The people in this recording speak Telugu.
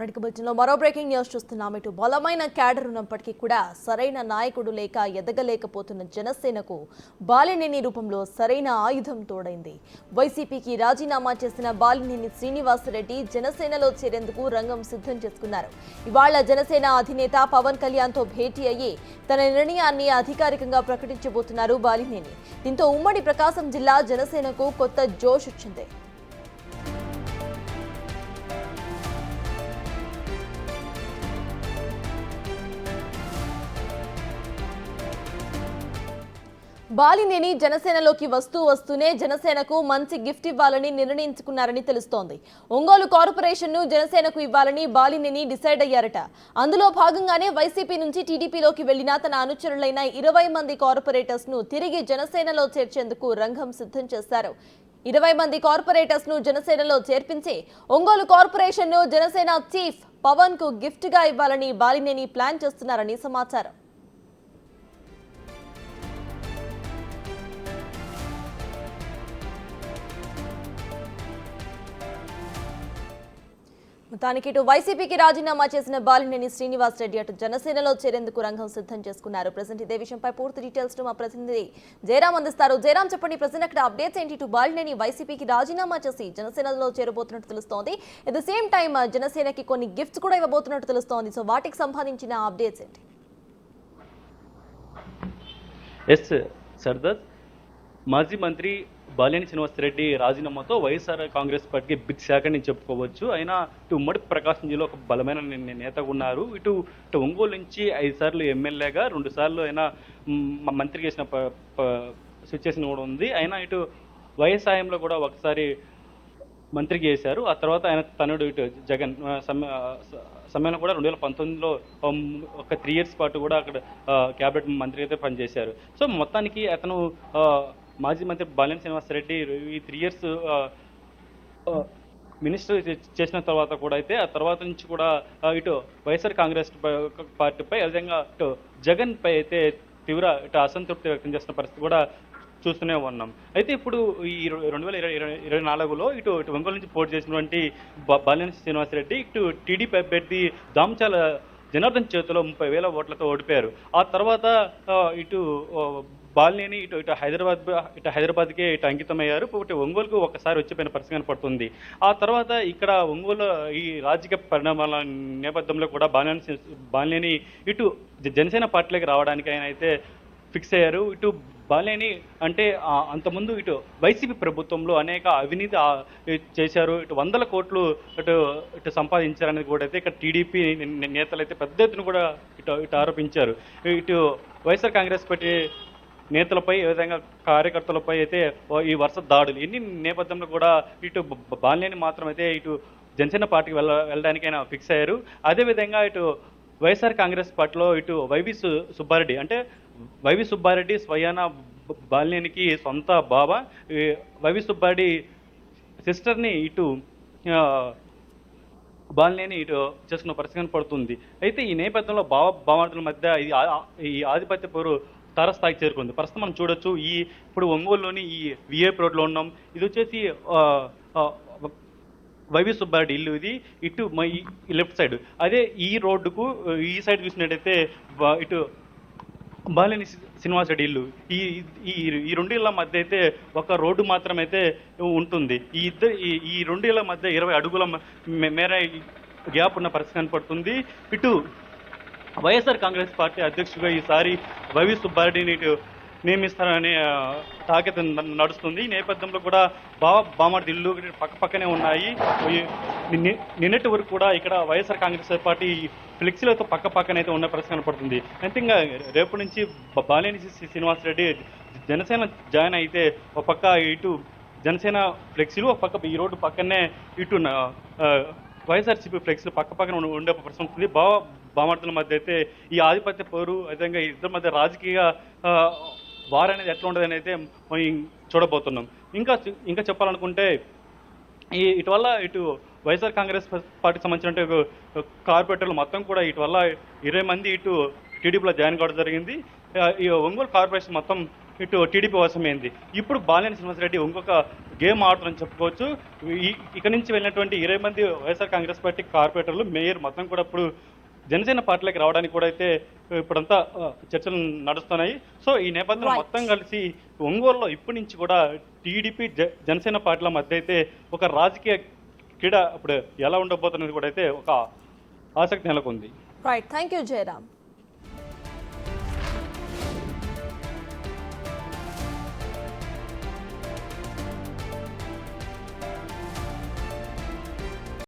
రైట్ బులెటిన్లో మరో బ్రేకింగ్ న్యూస్ చూస్తున్నాం. ఇటు బలమైన క్యాడర్ ఉన్నప్పటికీ కూడా సరైన నాయకుడు లేక ఎదగలేకపోతున్న జనసేనకు బాలినేని రూపంలో సరైన ఆయుధం తోడైంది. వైసీపీకి రాజీనామా చేసిన బాలినేని శ్రీనివాసరెడ్డి జనసేనలో చేరేందుకు రంగం సిద్ధం చేసుకున్నారు. ఇవాళ జనసేన అధినేత పవన్ కళ్యాణ్తో భేటీ అయ్యి తన నిర్ణయాన్ని అధికారికంగా ప్రకటించబోతున్నారు బాలినేని. దీంతో ఉమ్మడి ప్రకాశం జిల్లా జనసేనకు కొత్త జోష్ వచ్చింది. బాలినేని జనసేనలోకి వస్తూ వస్తూనే జనసేనకు మంచి గిఫ్ట్ ఇవ్వాలని నిర్ణయించుకున్నారని తెలుస్తోంది. ఒంగోలు కార్పొరేషన్ను జనసేనకు ఇవ్వాలని బాలినేని డిసైడ్ అయ్యారట. అందులో భాగంగానే వైసీపీ నుంచి టీడీపీలోకి వెళ్ళిన తన అనుచరులైన ఇరవై మంది కార్పొరేటర్స్ను తిరిగి జనసేనలో చేర్చేందుకు రంగం సిద్ధం చేశారు. ఇరవై మంది కార్పొరేటర్స్ను జనసేనలో చేర్పించి ఒంగోలు కార్పొరేషన్ను జనసేన చీఫ్ పవన్కు గిఫ్ట్గా ఇవ్వాలని బాలినేని ప్లాన్ చేస్తున్నారని సమాచారం. మొత్తానికి ఇటు వైసీపీకి రాజీనామా చేసిన బాలినేని శ్రీనివాస్ రెడ్డి అటు జనసేనలో చేరేందుకు రంగం సిద్ధం చేసుకున్నారు. ప్రజెంట్ ఇదే విషయంపై పూర్తి డీటెయిల్స్ మా ప్రతినిధి జయరాం అందిస్తారు. జయరాం చెప్పండి ప్రజెంట్ అక్కడ అప్డేట్స్ ఏంటి? ఇటు బాలినేని వైసీపీకి రాజీనామా చేసి జనసేనలో చేరబోతున్నట్టు తెలుస్తోంది. అట్ ద సేమ్ టైం జనసేనకి కొన్ని గిఫ్ట్స్ కూడా ఇవ్వబోతున్నట్టు తెలుస్తోంది. సో వాటికి సంబంధించిన అప్డేట్స్ ఏంటి? ఎస్ సర్దార్ మాజీ మంత్రి బాలినేని శ్రీనివాసరెడ్డి రాజీనామాతో వైఎస్ఆర్ కాంగ్రెస్ పార్టీకి బిగ్ శాఖ నేను చెప్పుకోవచ్చు. అయినా ఇటు ఉమ్మడి ప్రకాశం జిల్లా ఒక బలమైన నేత నేతగా ఉన్నారు. ఇటు ఇటు ఒంగోలు నుంచి ఐదు సార్లు ఎమ్మెల్యేగా రెండు సార్లు అయినా మంత్రి చేసిన సిచ్యువేషన్ కూడా ఉంది. అయినా ఇటు వైఎస్ఆయంలో కూడా ఒకసారి మంత్రికి చేశారు. ఆ తర్వాత ఆయన తనుడు ఇటు జగన్ ఆ, సమ్మేళనం కూడా రెండు వేల పంతొమ్మిదిలో ఒక త్రీ ఇయర్స్ పాటు కూడా అక్కడ క్యాబినెట్ మంత్రి అయితే పనిచేశారు. సో మొత్తానికి అతను మాజీ మంత్రి బాలినేని శ్రీనివాసరెడ్డి ఈ త్రీ ఇయర్స్ మినిస్టర్ చేసిన తర్వాత కూడా అయితే ఆ తర్వాత నుంచి కూడా ఇటు వైఎస్ఆర్ కాంగ్రెస్ పార్టీపై అదేవిధంగా ఇటు జగన్ పై అయితే తీవ్ర ఇటు అసంతృప్తి వ్యక్తం చేస్తున్న పరిస్థితి కూడా చూస్తూనే ఉన్నాం. అయితే ఇప్పుడు ఈ రెండు వేల ఇరవై ఇరవై నాలుగులో ఇటు ఇటు ఒంగోలు నుంచి పోటీ చేసినటువంటి బ- బాలినేని శ్రీనివాసరెడ్డి ఇటు టీడీపీ అభ్యర్థి దామచాల జనార్దన్ చేతిలో ముప్పై వేల ఓట్లతో ఓడిపోయారు. ఆ తర్వాత ఇటు బాలినేని ఇటు ఇటు హైదరాబాద్ ఇటు హైదరాబాద్కే ఇటు అంకితమయ్యారు. ఇటు ఒంగోలుకు ఒకసారి వచ్చిపోయిన పరిస్థితి కనపడుతుంది. ఆ తర్వాత ఇక్కడ ఒంగోలు ఈ రాజకీయ పరిణామాల నేపథ్యంలో కూడా బాలినేని బాలినేని ఇటు జనసేన పార్టీలోకి రావడానికి ఆయన అయితే ఫిక్స్ అయ్యారు. ఇటు బాలేని అంటే అంతకుముందు ఇటు వైసీపీ ప్రభుత్వంలో అనేక అవినీతి చేశారు. ఇటు వందల కోట్లు ఇటు ఇటు సంపాదించారనేది కూడా అయితే ఇక్కడ టీడీపీ నేతలు అయితే పెద్ద ఎత్తున కూడా ఇటు ఇటు ఆరోపించారు. ఇటు వైఎస్ఆర్ కాంగ్రెస్ పార్టీ నేతలపై ఏ విధంగా కార్యకర్తలపై అయితే ఈ వరుస దాడులు ఎన్ని నేపథ్యంలో కూడా ఇటు బాలినేని మాత్రం అయితే ఇటు జనసేన పార్టీకి వెళ్ళ వెళ్ళడానికైనా ఫిక్స్ అయ్యారు. అదేవిధంగా ఇటు వైఎస్ఆర్ కాంగ్రెస్ పార్టీలో ఇటు వైవి సు- సుబ్బారెడ్డి అంటే వైవి సుబ్బారెడ్డి స్వయాన బాలినేనికి సొంత బావ వైవి సుబ్బారెడ్డి సిస్టర్ని ఇటు బాలినేని ఇటు చేసుకున్న పరిస్థితి కనపడుతుంది. అయితే ఈ నేపథ్యంలో భావ భావార్థుల మధ్య ఈ ఈ ఆధిపత్య పోరు తారస్థాయికి చేరుకుంది. ప్రస్తుతం మనం చూడొచ్చు ఈ ఇప్పుడు ఒంగోలులోని ఈ విఐపి రోడ్లో ఉన్నాం. ఇది వచ్చేసి వైవి సుబ్బారెడ్డి ఇల్లు ఇది. ఇటు మై ఈ లెఫ్ట్ సైడ్. అదే ఈ రోడ్డుకు ఈ సైడ్ చూసినట్టయితే ఇటు బాలిని శ్రీనివాస్ రెడ్డి ఇల్లు. ఈ ఈ ఈ రెండు ఇళ్ళ మధ్య అయితే ఒక రోడ్డు మాత్రమైతే ఉంటుంది. ఈ ఇద్దరు ఈ రెండు ఇళ్ళ మధ్య ఇరవై అడుగుల మేర గ్యాప్ ఉన్న పరిస్థితి కనపడుతుంది. ఇటు వైఎస్ఆర్ కాంగ్రెస్ పార్టీ అధ్యక్షుడిగా ఈసారి వైవి సుబ్బారెడ్డిని ఇటు నియమిస్తారనే ఆ, నడుస్తుంది. ఈ నేపథ్యంలో కూడా బావ బామర్ది ఇల్లు పక్క పక్కనే ఉన్నాయి. నిన్నటి వరకు కూడా ఇక్కడ వైఎస్ఆర్ కాంగ్రెస్ పార్టీ ఫ్లెక్సీలతో పక్క పక్కన అయితే ఉన్న పరిస్థితి కనపడుతుంది. అయితే ఇంకా రేపు నుంచి బాలేని శ్రీనివాసరెడ్డి జనసేన జాయిన్ అయితే ఒక పక్క ఇటు జనసేన ఫ్లెక్సీలు ఒక పక్క ఈ రోడ్డు పక్కనే ఇటు వైఎస్ఆర్సీపీ ఫ్లెక్సీలు పక్క పక్కన ఉండే- ఉండే పరిస్థితి ఉంటుంది. బావ బామర్దుల మధ్య అయితే ఈ ఆధిపత్య పోరు అదేవిధంగా ఇద్దరి మధ్య రాజకీయ వార్ అనేది ఎట్లా ఉంటుంది అయితే చూడబోతున్నాం. ఇంకా ఇంకా చెప్పాలనుకుంటే ఈ ఇటువల్ల ఇటు వైఎస్ఆర్ కాంగ్రెస్ పార్టీకి సంబంధించిన కార్పొరేటర్లు మొత్తం కూడా ఇటువల్ల ఇరవై మంది ఇటు టీడీపీలో జాయిన్ కావడం జరిగింది. ఈ ఒంగోలు కార్పొరేషన్ మొత్తం ఇటు టీడీపీ వశమైంది. ఇప్పుడు బాలినేని శ్రీనివాసరెడ్డి ఇంకొక గేమ్ ఆడుతుందని చెప్పుకోవచ్చు. ఈ- ఇక నుంచి వెళ్ళినటువంటి ఇరవై మంది వైఎస్ఆర్ కాంగ్రెస్ పార్టీ కార్పొరేటర్లు మేయర్ మొత్తం కూడా ఇప్పుడు జనసేన పార్టీలోకి రావడానికి కూడా అయితే ఇప్పుడంతా చర్చలు నడుస్తున్నాయి. సో ఈ నేపథ్యంలో. మొత్తం కలిసి ఒంగోలులో ఇప్పటి నుంచి కూడా టీడీపీ జనసేన పార్టీల మధ్య అయితే ఒక రాజకీయ క్రీడ ఇప్పుడు ఎలా ఉండబోతున్నది కూడా అయితే ఒక ఆసక్తి నెలకొంది. Right thank you Jayaram